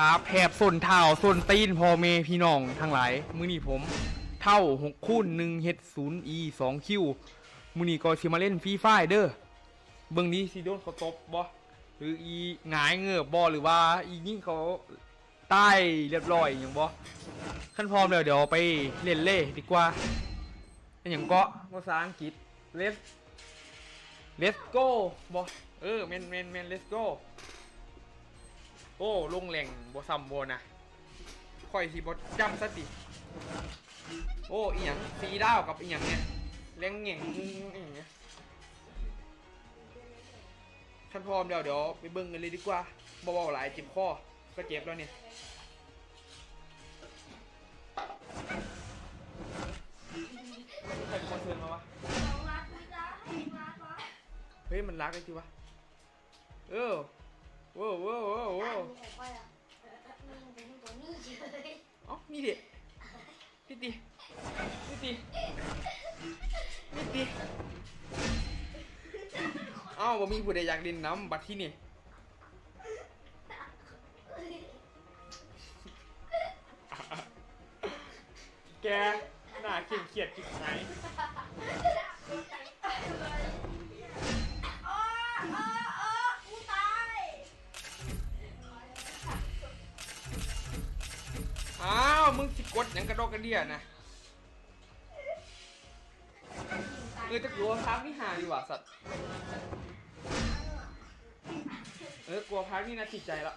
ครับแผบส่วนเท่าส่วนตีนพอเมพี่น้องทั้งหลาย มือนี้ผมเท่าหกคูณหนึ่งเฮ็ดศูนย์อีสองคิวมือนี้ก็สิมาเล่นฟรีไฟเด้อเบิ่งนี้สิโดนเขาตบบ่หรืออีหงายเงือบบ่หรือว่าอียิ่งเขาใต้เรียบร้อยอย่างบ่ขั้นพร้อมแล้วเดี๋ยวไปเล่นเล่ดีกว่าอนอย่างก็ภาษาอังกฤษ let's let's go บ่เออแมนแมนแมน let's go โอ้ลงแหล่งบ่ซ้ำบ่นะค่อยสิบ่จำสติโอ้อีหยังสีดาวกับอีหยังเนี่ยแรงเง่งอีหยังเนี่ยขั้นพร้อมเดี๋ยวเดี๋ยวไปเบิ่งกันเลยดีกว่าบ่เว้าหลายเจ็บคอก็เจ็บแล้วเนี่ยใครเป็นคนเชิญมาวะเฮ้ยมันรักกันจริงวะเออ โว้วโว้วโว้วโว้วเอ้านี่ดิพี่ตีพี่ตีพี่ตีเอ้าบ่มีผู้ใดอยากเล่นน้ำบัดที่นี่แกหน้าเขียดเขียดจิกไห กดหยังกระดอกกระเดี่ยนะเออจะกลัวพักนี่หาดีกว่าสัตว์ เออกลัวพักนี่นะจิตใจละ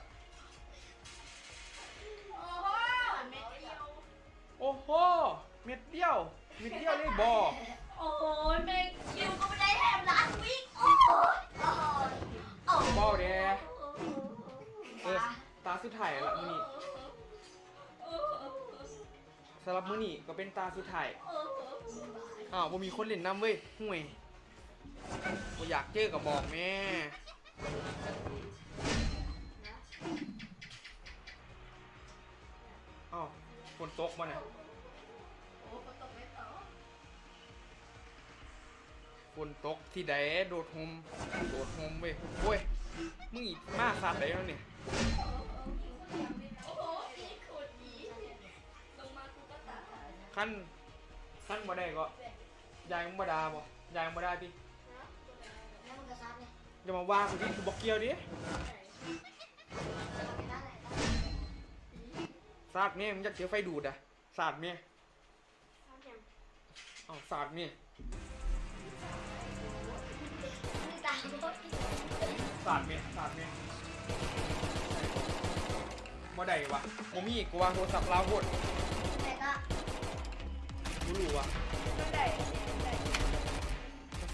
โอ้โห เม็ดเดียว เม็ดเดียวเลยบอโอ้ยแม่คิวก็ไม่ได้แถมร้านวิกโอ้ยโอ้ยโอ้ยบอเด้เออตาสุดท้ายละมื้อนี้ สำหรับมื้อนี้ก็เป็นตาสุดท้ายอ้าวบ่มีคนเล่นน้ำเว้ยห่วยบ่อยากเจอก็บอกแม่อ้าวฝนตกมาเนี่ยฝนตกที่ใดโดดโฮมโดดโฮมเว้ยโอ้ยมึงอีกมาสัตว์ได้แล้วเนี่ย ขั้นขั้นบ่ได้ก็ยายมึงบ่ดาบ่ยายมึงบ่ได้ติอย่ามาว่ากูดิกูบอกเกี่ยวดิสาดแม่มึงอยากเจอไฟดูดอะสาดแม่เอ้าสาดแม่สาดแม่สาดแม่บ่ได้วะบ่มีกูวางโทรศัพท์ลาวโพด กูรู้ว่ะ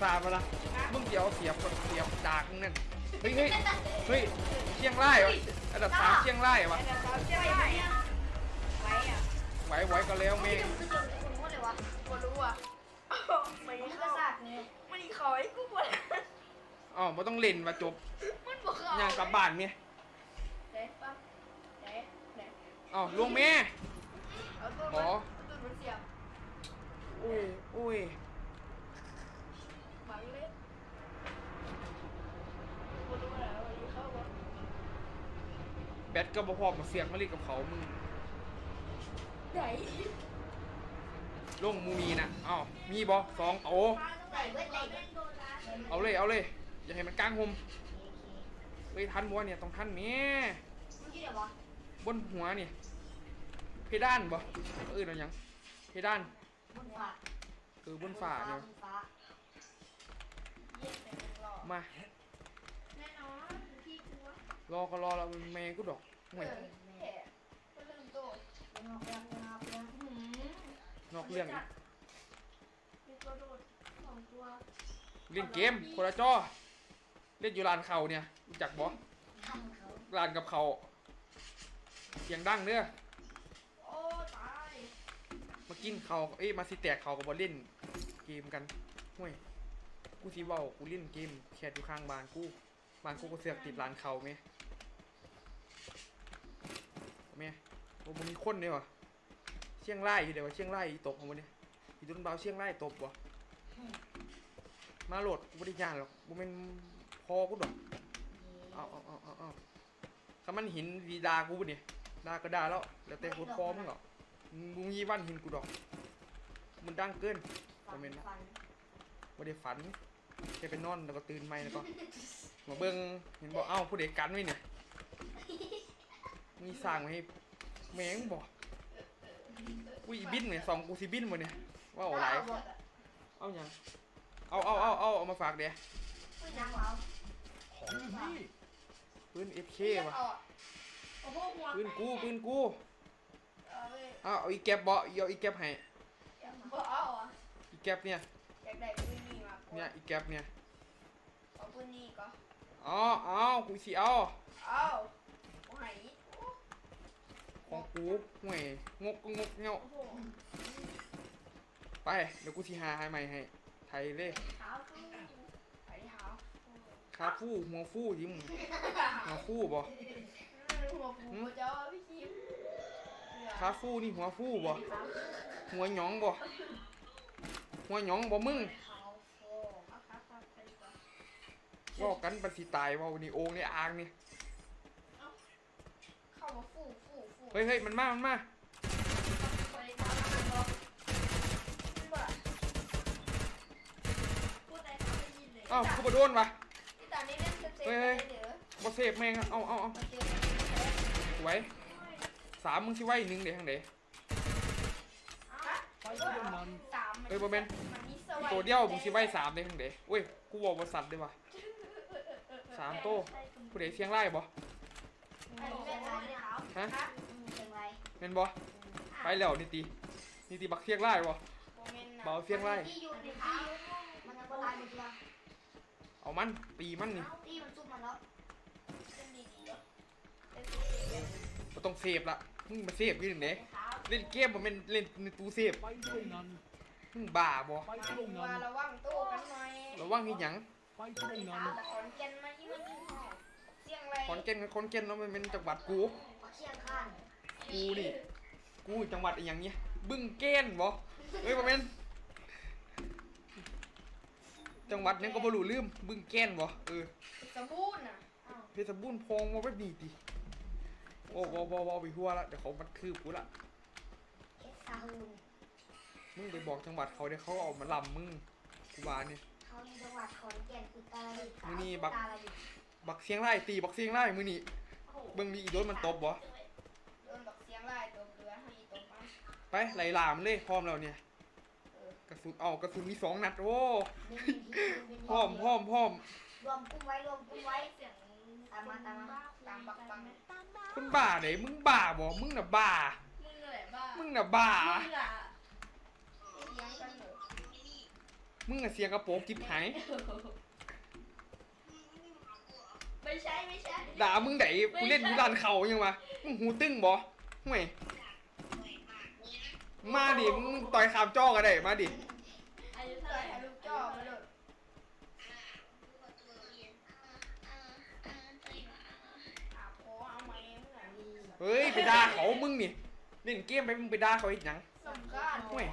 สาดมาละมึงเดี๋ยวเสียบกดเสียบดากมึงนั่นเฮ้ยเฮ้ยเฮ้ยเชียงรายเหรออันดับสามเชียงรายเหรอวะไหวไหวก็แล้วแม่งกูรู้อะไม่เข้าไม่ขอให้กูปวดอ๋อบ่ต้องเล่นมาจบมันบอกเขาย่างกลับบ้านแม่เด็ปั๊บเด็เด็อ๋อลงแม่เอาตัวขอมันตัวมันเสียบ อุ้ยอุ้ยบังเล็กกูรู้แล้ววันนี้เข้าบอกแบตก็บ่พอมาเสียงมาเล่นกับเขามึงไหนลงมูมีนะอ้าวมีบ่สองโอ้ไหนเว้ยไหนเว้ยโดนร้านเอาเลยเอาเลย อย่าให้มันกลางหมเฮ้ยทันบัวเนี่ยต้องทันแม่เมื่อกี้เดี๋ยววะบนหัวนี่เพดานบ่เออเอาหยังเพดาน บนฟ้าเออบนฝ่าเนี่ยบนฟ้าเย็นไปรอมา แน่นอนพี่กลัวรอก็รอเราแม่กูดอกเอห่วยอแผลก็ลืมตัวงอกยังงอกยังหืมนอกเรื่องอีกมีตัวโดดสองตัวเล่นเกมคนละจอเล่นอยู่ร้านเขาเนี่ยรู้จักบ่ทำเขาร้านกับเขาเสียงดังเด้อโอ้ตายมา กินเขาเอ้ยมาสิแตกเขากับบอลเล่นเกมกันห่วยกูสิเว้ากูเล่นเกมแคทอยู่ข้างบ้านกูบ้านกูก็เสือกติดร้านเขาแม่แม่โอ้บ่มีคนเลยวะเชียงรายอยู่เดี๋ยวเชียงรายอีตบของมันเนี่ยอีตุนเบาเชียงรายตบวะมาโหลดกูไม่ได้ยานหรอกกูเป็นพอกูดอกเอาเอาเอาเอาเอาถ้ามันหินดีดากูเนี่ยดาก็ดาแล้วแล้วแต่โคตรฟอมึงหรอ มึงยี่บ้านหินกูดอก มันดังเกินฝันคอมเมนต์นะฝันไม่ได้ฝันแค่ไปนอนแล้วก็ตื่นใหม่แล้วก็มาเบิ่งเห็นบอกเอ้าผู้เด็กกันไว้เนี่ยมีสร้างไว้ให้แมงบอกอุ้ยบินเนี่ยสองกูสิบินหมดเนี่ยว่าเอาไรเอาบ่เอาหยังเอาเอาเอาเอาเอามาฝากเดี๋ยวปืนหนังเหรอของพี่ปืนเอฟเคเรียกว่ะเอาอะโอ้โหหัวปืนกูปืนกูเอาเว้ยเอาเอาอีแก็บบ่เอาอีแก็บให้บ่เอาอะอีแก็บเนี่ยอยากได้ปืนนี่มากกว่าเนี่ยอีแก็บเนี่ยเอาปืนนี่ก็อ๋อเอากูสิเอาเอาโอ้ยของกูห่วยงกก็งกเงาโอ้โหไปเดี๋ยวกูสิหาให้ใหม่ให้ไทยเลยเท้าขึ้นไปที่เท้าคาฟู่หัวฟู่ที่มึงหัวฟู่บ่หัวปูเจ้าพี่คิม คาฟู่นี่หัวฟู่บ่หัวหยองบ่หัวหยองบ่มึงเท้าโฟครับครับครับไปดีกว่าว่ากันปันสิตายเว่านี่โอ่งในอ่างนี่เข้ามาฟูฟูฟูเฮ้ยเฮ้ยมันมามันมาไปทำอะไรก็ไม่บ่พูดอะไรเขาไม่ยินเลยเอ้ากูบ่โดนวะที่ตอนนี้เล่นเซฟเซฟเฮ้ยไปเฮ้ยเดี๋ยวบ่เซฟแม่งอะเอาเอาเอามาเจอสวย สามมึงสิไว้หนึ่งเดี๋ยวทางเดฮะไปเที่ยวนั้นสามเฮ้ยบ่แม่นมันมีสวัสตัวเดียวมึงสิไว้สามเดี๋ยวทางเดเว้ยกูบอกว่าสัตว์เด้ว่ะสามโตผู้ใดเสียงไล่บ่อันนี้เล่นอะไรเท้าฮะเชียงรายแม่นบ่ไปแล้วนี่ตีนี่ตีบักเสียงไล่บ่โมเมนต์นะเบาเสียงไล่ที่อยู่ในเท้ามันจะก็ลายมันจะเอามันตีมันนี่ตีมันซุ่มมันแล้วเล่นดีๆแล้วเล่นเล่นบ่ต้องเซฟละ มึงมาเซฟอยู่นี่เด้เท้าเล่นเกมบ่แม่นเล่นในตู้เซฟไปเที่ยวนั้นมึงบ้าบ่ไปเที่ยวว่านั้นระวังตู้กันหน่อยระวังนี่หยังไปเที่ยวนั้นขอนแก่นมาที่มันยิงหอกเสียงไรขอนแก่นกับขอนแก่นเนาะมันเป็นจังหวัดกูเชียงข้านกูนี่กูจังหวัดอะไรอย่างเงี้ยบึ้งแก้นบ่เฮ้ยบ่แม่นจังหวัดนั้นก็บ่รู้ลืมบึ้งแก้นบ่เออสมบูรณ์น่ะอ้าวเพชรบูรณ์พองบ่แบบนี้ติ โอ้บ่บ่บ่ไปทั่วละเดี๋ยวเขามันคืบกูละเอซาฮูนมึงไปบอกจังหวัดเขาเดี๋ยวเขาเอามาลำมึงกูว่าเนี่ย เขาอยู่จังหวัดขอนแก่นอุตรดิตถ์มื้อนี้บัก อุตรดิตถ์บักเสียงไล่ตีบักเสียงไล่มื้อนี้โอ้โหเบิ่งนี่อีโดนมันตบบ่โดนบักเสียงไล่ตัวเรือให้ตัวมันไปไหล่ล่ามเลยพร้อมแล้วเนี่ยเออกระสุนเอากระสุนมีสองนัดโอ้บินบินบินบินพร้อมพร้อมพร้อมรวมกุ้งไว้รวมกุ้งไว้เสียง ตามมาตามมาตามบักบังคนบ้าไหนมึงบ้าบ่มึงน่ะบ้า มึงเลยบ้ามึงน่ะบ้ามึงอะเลี้ยงกันเหรอมึงอะเสียงกระโปรงจิบหายไม่ใช่ไม่ใช่ด่ามึงไหนกูเล่นกูดันเข่ายังวะมึงหูตึงบ่ห่วยมาดิมึงต่อยขามจ้อก็ได้มาดิอายุเท่าไหร่ลูกจ่อมาเลยอาโพเอาไหมมึงอะ เฮ้ยไปด่าเขามึงนี่เล่นเกมไปมึงไปด่าเขาอีกหยัง สำคัญห่วย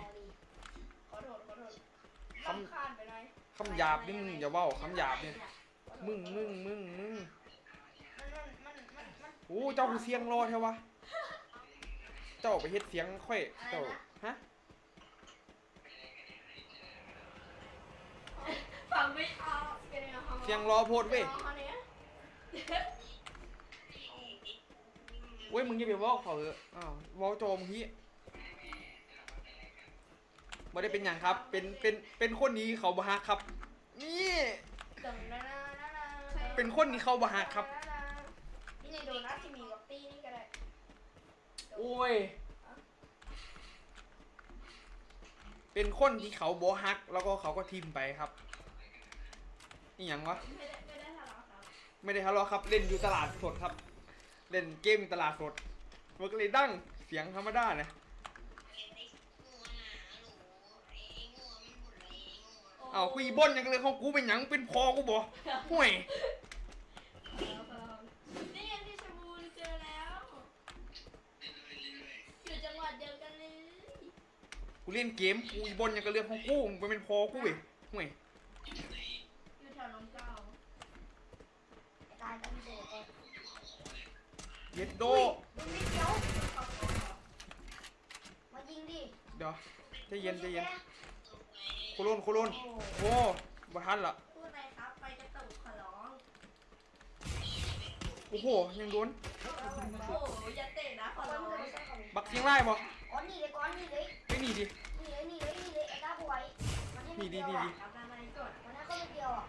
ขอโทษขอโทษคำรำคาญไปหน่อยคำหยาบนี่มึงอย่าเว้าคำหยาบเนี่ยมึงมึงมึงมึงมันมันมันมันมันโอ้เจ้าคือเสียงรอแท้วะเจ้าไปเฮ็ดเสียงค่อยเจ้าฮะฟังไม่เอาเสียงอาเสียงรอโพดเว้ยอานี่เว้ยมึงอย่าไปเว้าเขาเถอะอ้าวเว้าโจมฮีบ่ได้เป็นหยังครับ เป็น เป็น เป็นคนนี้เขาบ่ฮักครับ นี่ตึงนะนะนะนะเป็นคนที่เขาบ่ฮักครับ นี่ในโดนัทที่มีกับตี้นี่ก็ได้โอ้ย เป็นคนที่เขาบ่ฮัก แล้วก็เขาก็ทิมไปครับนี่หยังวะไม่ได้ไม่ได้ทะเลาะครับไม่ได้ทะเลาะครับ เล่นอยู่ตลาดสดครับ เล่นเกมตลาดสดมันก็เลยดั้งเสียงธรรมดาเนะเอาคุยบนยังเลยของกูเป็นหยังเป็นพอกูบ่ห่วยนี่ยังที่ชลบูเจอแล้วอยู่จังหวัดเดียวกันเลยกูเล่นเกมกูอีบนยังก็เรื่องของกูมึงเป็นพอกูเว้ยห่วยอยู่แถวน้องเก้าตายกันเด็ก ย็ดโดมึงนิดเดียวมายิงดิเดี๋ยวใจเย็นใจเย็นโคโลนโคโลนโอ้โอ้บ่ทันละพูดอะไรครับไปกระตุกขอร้องโอ้โหยังโดนโอ้อย่าเตะนะขอร้องบักเชียงรายบ่อ๋อนี่เลยก้อนนี่เลยไม่หนีดินี่เลยนี่เลยนี่เลยไอ้ก้าบวยมันให้นี่ดีเดียวดีอะดีทำมาในกดมันให้ก็เดียวอะ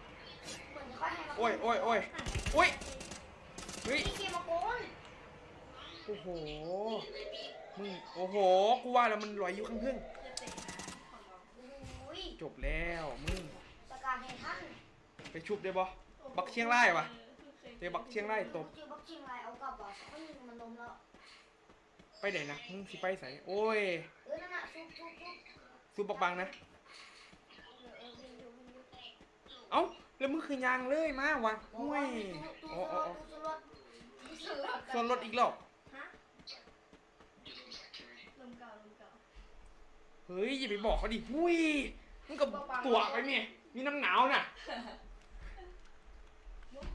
เหมือนจะค่อยให้มาโอ้ยโอ้ยโอ้ยโอ้ยเฮ้ย นี่เกมมาโกน โอ้โห มึง โอ้โห กูว่าแล้วมันลอยอยู่ข้างพึ่งอย่าเตะนะขอร้องโอ้ยจบแล้วมึงสกาแห่งท่านไปชุบได้บ่บักเชียงรายวะเดี๋ยวบักเชียงรายตบชื่อบักชิงไรเอากลับอะไม่ยิงมันลมแล้ว ไปไหนนะ มึงสิไปใส่โอ้ยเออนั่นน่ะซุบซุบซุบซุปบักบังนะเออเออวิ่งอยู่วิ่งอยู่เอ้า แล้วมึงคือยางเลยมาวะโอ้ห่วยยโอ้ตู้โอ้ตู้โอ้ตู้ตู้รถตู้รถส่วนรถอีกรอบ ฮะลมเก่าลมเก่า เฮ้ยอย่าไปบอกเขาดิหุยมึงกับตัวไปเมียมีน้ำหนาวน่ะ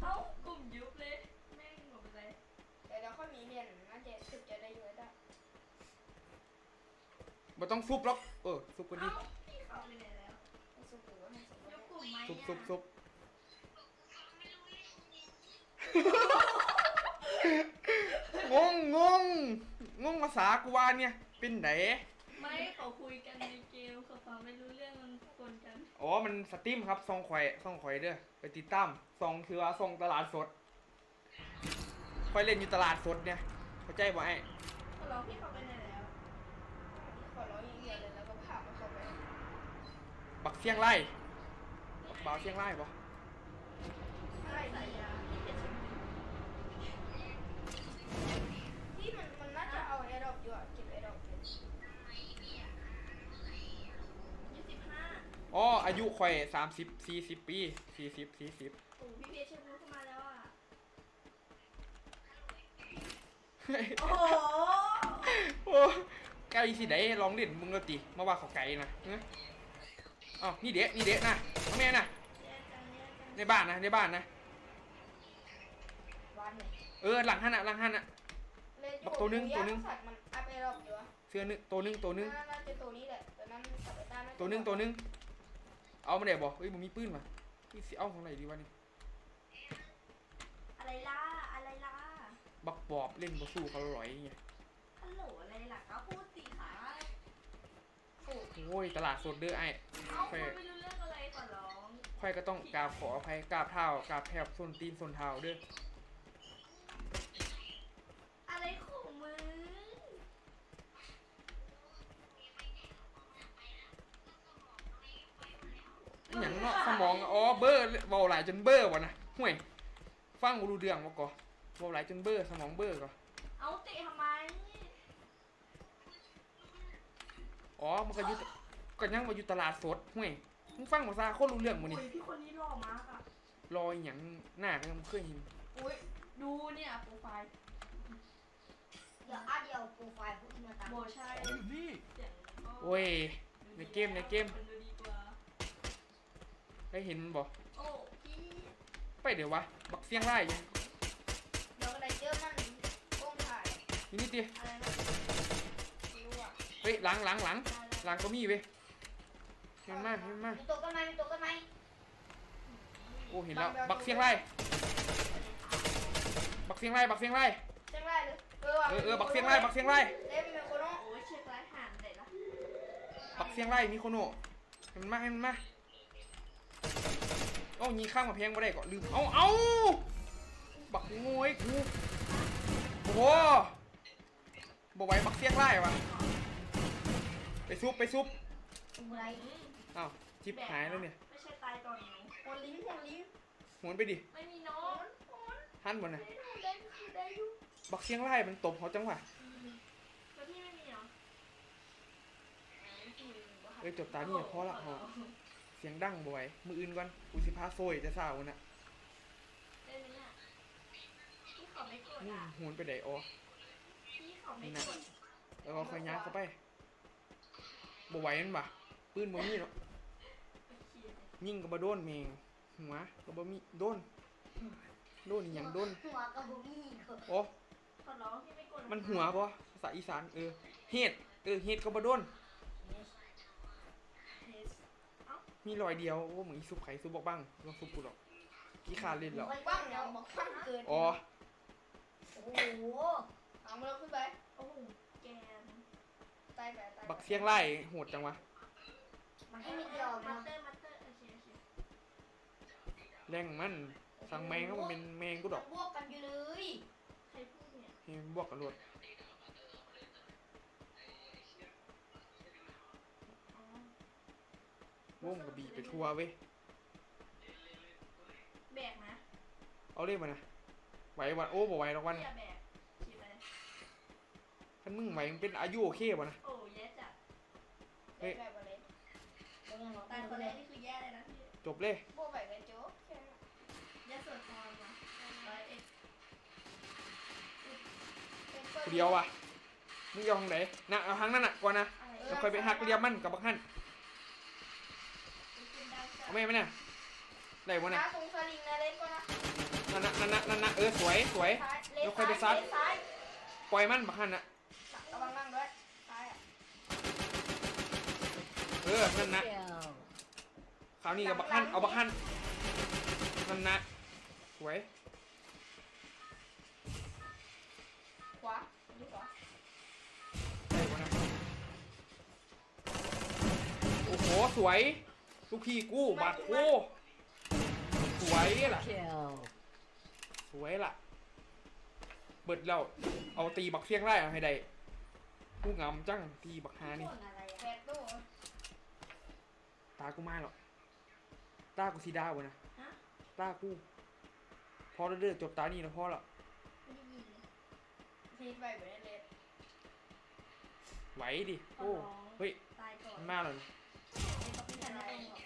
เอ้ากลุ่มยุบเลย แม่งหมดไปเลยเดี๋ยวเดี๋ยวค่อยมีเรียนน่าจะสึกจะได้เยอะได้บ่ต้องซุปหรอกเออซุปกันดิเอ้าพี่เขาไปไหนแล้วให้สุกหรือว่าให้สุกยกกลุ่มไหมซุปอะซุปซุปงงงงงงภาษากูว่าเนี่ย เป็นไหน ไม่เขาคุยกันในเกมเขาฟังไม่รู้เรื่องมันกวนกัน อ๋อ มันสตรีมครับซองข่อยซองข่อยเด้อไปติดตามซองคือว่าซองตลาดสดข่อยเล่นอยู่ตลาดสดเนี่ยเข้าใจบ่ไอ้เขาร้องพี่เขาไปไหนแล้ว ขอร้องอย่างเดียวเลยแล้วก็ผ่ามันเข้าไปบักเสียงไล่บักบ่าวเสียงไล่บ่ใช่สายยาที่เพชรบุรีที่มันมันน่าจะเอาแอร์ดรอปอยู่อะเก็บแอร์ดรอปอยู่ยี่สิบห้า อ๋ออายุข่อยสามสิบสี่สิบปีสี่สิบสี่สิบโอ้พี่เพชรบุรีเข้ามาแล้วอะ โอ้โอ้ไก่สิได้ลองเล่นมึงก็ติมาว่าเขาไก่นะเอ้ยอ้าวนี่เด็นี่เด็นะเอาแม่นะแย่จังแย่จังในบ้านนะในบ้านนะวันเนี่ยเออหลังหันอะหลังหันอะ เลยบักตัวนึงตัวนึง สัตว์มันอัพแอร์ดรอปอยู่อะเสื้อนึงตัวนึงตัวนึง น่าจะตัวนี้แหละตัวนั้นสับไปต้าน่าจะตัวนึงตัวนึง เอามาได้บ่เฮ้ยมึงมีปืนมาพี่สิเอาของไหนดีวะนี่อะไรล่ะอะไรล่ะบักบอบเล่นบ่สู้เขาหรอยไงฮัลโหลอะไรล่ะก็พูดสิขาโอ้ยตลาดสดเด้อไอ้เอ้าคุณไม่รู้เรื่องอะไรขอร้องค่อยก็ต้องกราบขออภัยกราบเท้ากราบแทบส้นตีนส้นเท้าเด้อ หย่างเนาะสมองอ๋อเบอร์เบาหลายจนเบอร์วะนะห่วยฟังบ่รู้เรื่องวะก่อเบาหลายจนเบอร์สมองเบอร์ก่อเอาเตะทำไมอ๋อมันก็อยู่ตก็ยังมาอยู่ตลาดสดห่วยมึงฟังภาษาคนรู้เรื่องมื้อโอ้นี่ยพี่คนนี้หล่อมากอะรออหย่างหน้าก็ยังบ่เคยเห็นอุ้ยดูเนี่ยโปรไฟล์เดี๋ยวอะเดี๋ยวโปรไฟล์พวกที่มาตามโบใช่อยู่นี่เสียงก็โอ้ย ในเกมในเกมนดูดีกว่า ได้เห็นมันบ่โอ้พี่ไปเดี๋ยววะ บักเสียงไล่ยังเดี๋ยวก็ได้เจอมันกล้องถ่ายนี่นี่ติอะไรนะไม่รู้อะเฮ้ยหลังหลังหลังได้แล้วหลังก็มีเว้ยเห็นมาเห็นมามีตัวกันไหมมีตัวกันไหมโอ้เห็นแล้ว บักเสียงไล่บักเสียงไล่บักเสียงไล่เชียงรายเลยเออว่ะเออเออบักเสียงไล่บักเสียงไล่เล่มเป็นคนน้องโอ้ยเช็คไลฟ์ห่านไหนละบักเสียงไล่มีโคโนะให้มันมาให้มันมา เอ้ายิงข้างมาแพงบ่ได้ก็ลืม เอ้าเอ้าบักโง่ไอ้กูโอ้โหบ่ไหวบักเสียงไล่วะไปซุบไปซุบอะไรอ้าวจิบหายแล้วเนี่ยไม่ใช่ตายก่อนหนูหัวลิ้นหัวลิ้นหมุนไปดิ ไม่มีน้องทันบ่น่ะได้ดูได้ดูได้ดูบักเสียงไล่มันตบเขาจังหวะแล้วพี่ไม่มีเหรอเอ้ยจบตานี่พอละพอ เสียงดังบ่ไหวมืออื่นก่อนกูสิพาโซยจะสาวน่ะได้ไหมเนี่ยพี่ขอไม่กดนี่อะหมุนไปไหนอ๋อพี่ขอไม่กดแล้วก็ค่อยย้ายเข้าไปบ่ไหวนั่นบ่ะปืนบ่มีเนาะโอเคยิงก็บ่โดนแมงหัวก็บ่มีโดนโดนอีหยังโดนหัวกับบุมี่ก็โอ้ขอร้องพี่ไม่กดมันหัวปะภาษาอีสานเออเฮ็ดเออเฮ็ดก็บ่โดนเฮส มีรอยเดียว โอ้เหมือนอีซุปไข่ซุปบอกบ้างลองซุปกูหรอกกี่ขาดเล่นแล้วบ้างเราบอกบ้างเกิน อ๋อโอ้โหเอามาเราขึ้นไป โอ้โหแกนตายไปตายบักเสียงไล่โหดจังวะมันให้มีเดียวมานะสเตอร์มาสเตอร์โอเคโอเคแรงมันสั่งแมงก็มันเป็นแมงกูดอกบวกกันอยู่เลย ใครพูดเนี่ยให้มันบวกกันรวด อ๋อ วงกระบี่ไปทัวร์เว้ยแบกนะเอาเล่มานะไหววันโอ้บ่ไหวหรอกวัน อย่าแบกฉีดไปคันมึงไหวมันเป็นอายุโอเควะนะ โอ้แย่จัดเฮ้ย แบบอะไรตายคนแรกนี่คือแย่เลยนะพี่จบเลย บวกแบบกันโจ๊กแค่นั้นแย่ส่วนพรมาร้อยเอ็ดเป็นปิกูเดียววะมึงยองไหนนะเอาทางนั้นน่ะก่อนนะอะไรแล้วค่อยไปหักเรียมมันกับบักฮั่นคุณดาวจัด เอาแม่ไหมน่ะได้บ่น่ะน้าตรงสลิงนะเล่นก็นะนั่นน่ะนั่นน่ะนั่นน่ะเออสวยสวยซ้ายเดี๋ยวค่อยไปซัดเลนซ้ายปล่อยมันบักฮั่นน่ะระวังล่างด้วยซ้ายอะเออนั่นนะคราวนี้กับบักฮั่นเอาบักฮั่นนั่นนะสวยขวาดูขวาได้บ่น่ะโอ้โหสวย ลูกพี่กูบาดโอ้สวยล่ะสวยล่ะ เบิดแล้วเอาตีบักเสียงไล่เอาให้ได้กูงำจังตีบักฮานี่คนอะไรแปอะดตู้ตากูมาหรอก ตากูสีดาวะนะ ฮะตากู พอแล้วเด้อจบตานี่แล้วพอละไม่ได้ยินเลยพีทไปเหมือนเล่นไหวดิ โอ้ เฮ้ย ตายก่อน มันมาแล้วนะ เป็นต้องเป็นอะไรหรอก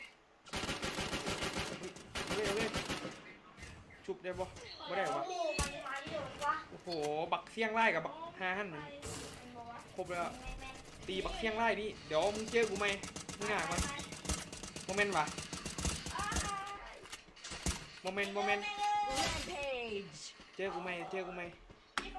เฮ้ยเอาเลยชุบได้ปะไม่ได้โอ้วะโหมันมาเดียววะโอ้โห บักเสียงไล่กับบักฮาหันนะเป็นบอกว่าครบแล้วแม่แม่ตีบักเสียงไล่นี่ เดี๋ยวมึงเจอกูไหมมึงหนาก่อนโมเมนต์วะโมเมนต์โมเมนต์เจอกูไหมเจอกูไหมโ